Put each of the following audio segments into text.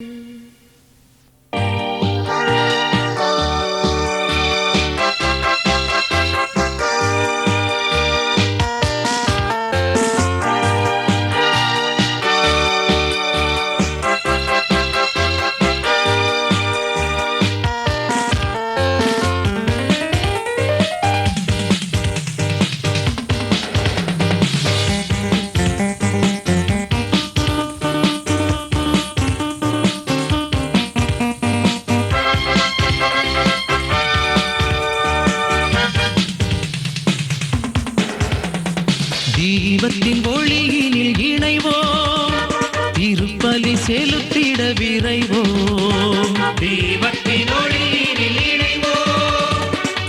Mm-hmm. இறைவோம் தீபத்தின் ஒளியில் இணைவோம்.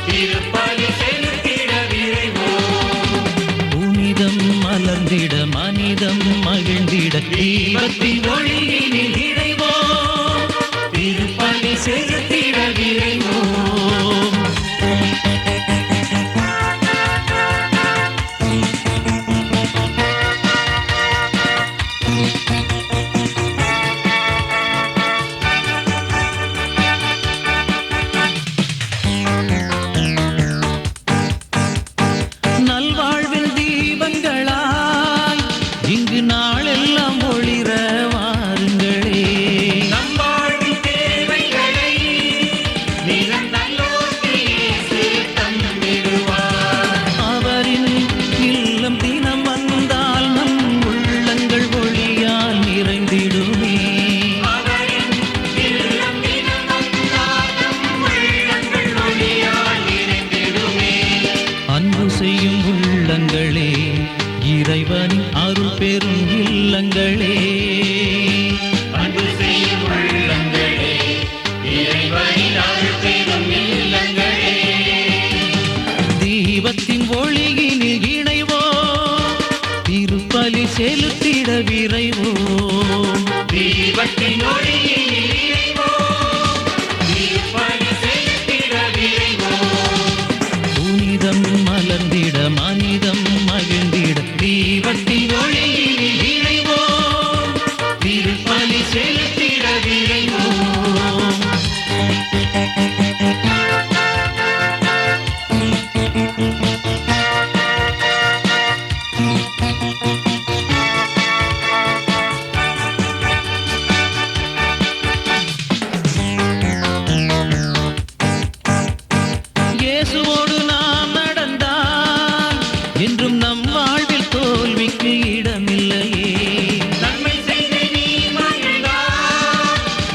திருப்பலி செலுத்திட விரைவோம் புனிதம் மலர்ந்திட மனிதம் மகிழ்ந்திட தீபத்தின் ஒளியில் இறைவனின் அருள் பெரும் இல்லங்களே. அன்பு செய்யும் உள்ளங்களே செலுத்திட விரைவோ. தீபத்தின் ஒளியினில் இணைவோ.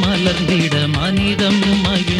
மலர்ந்திட மனிதம் மகிழ்